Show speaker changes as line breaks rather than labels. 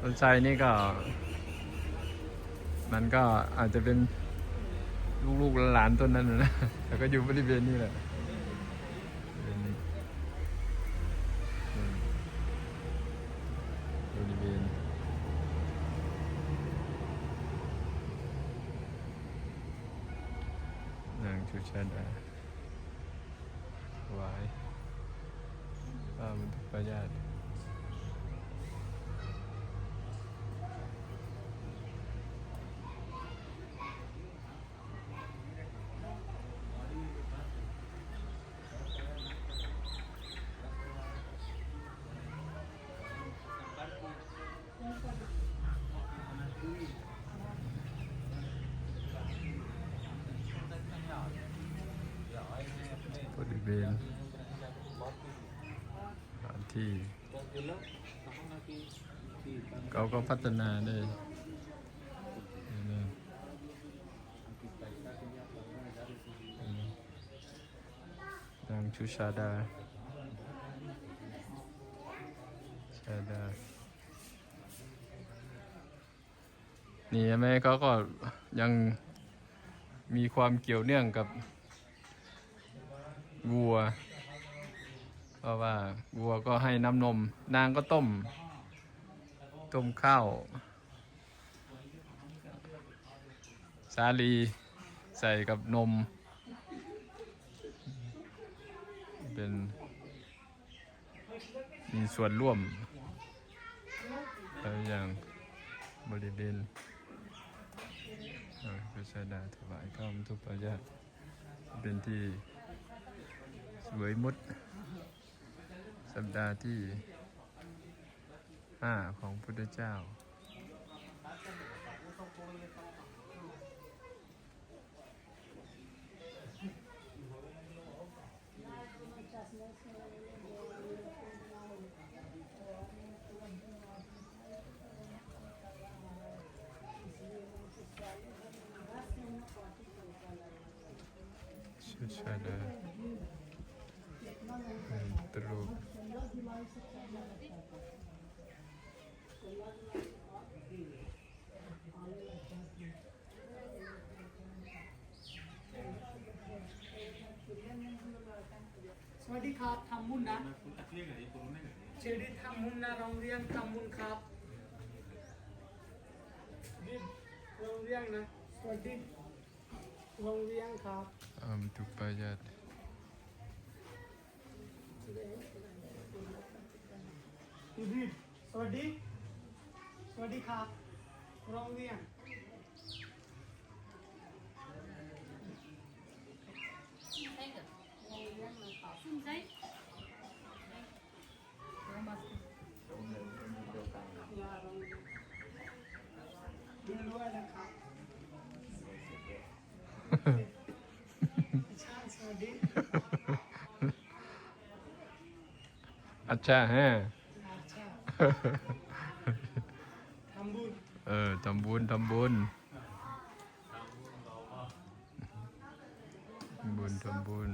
ต้นไทรนี่ก็ มันก็อาจจะเป็นลูกๆหลานต้นนั้นนะแต่ก็อยู่บริเวณนี้แหละบริเวณนี้อืมบริเวณนางชูชาดาถวายข้ามันทุกประญาติ บริเวณสถานที่เขาก็พัฒนาได้นางชุชาดา ชาดา นี่แม่เขาก็ยังมีความเกี่ยวเนื่องกับ วัว เพราะว่าวัวก็ให้น้ำนม นางก็ต้ม ต้มข้าว สาลีใส่กับนม เป็นมีส่วนร่วมหลายอย่างบริเวณอ่าพระชาดาถวายข้าวทุกประญาติเป็นที่ สวยมุด สัปดาห์ที่ห้าของพุทธเจ้าชุดชาดา ตรูป
สวัสดีครับทำบุญนะเชอรี่ทำบุญนะโรงเรียนทำบุญครับดิโรงเรียนนะสวัสดีโรงเรียนครับ
อามทุกปายาต
ดิดิส วัสดี สวัสดีครับโรงเรียนยาโรงเรียนเรียนด้วยนะครับชาติสวัสดี
อัชชาฮะ
อาชาติ ทำบุญ
เออทำบุญทำบุญทำบุญทำบุญ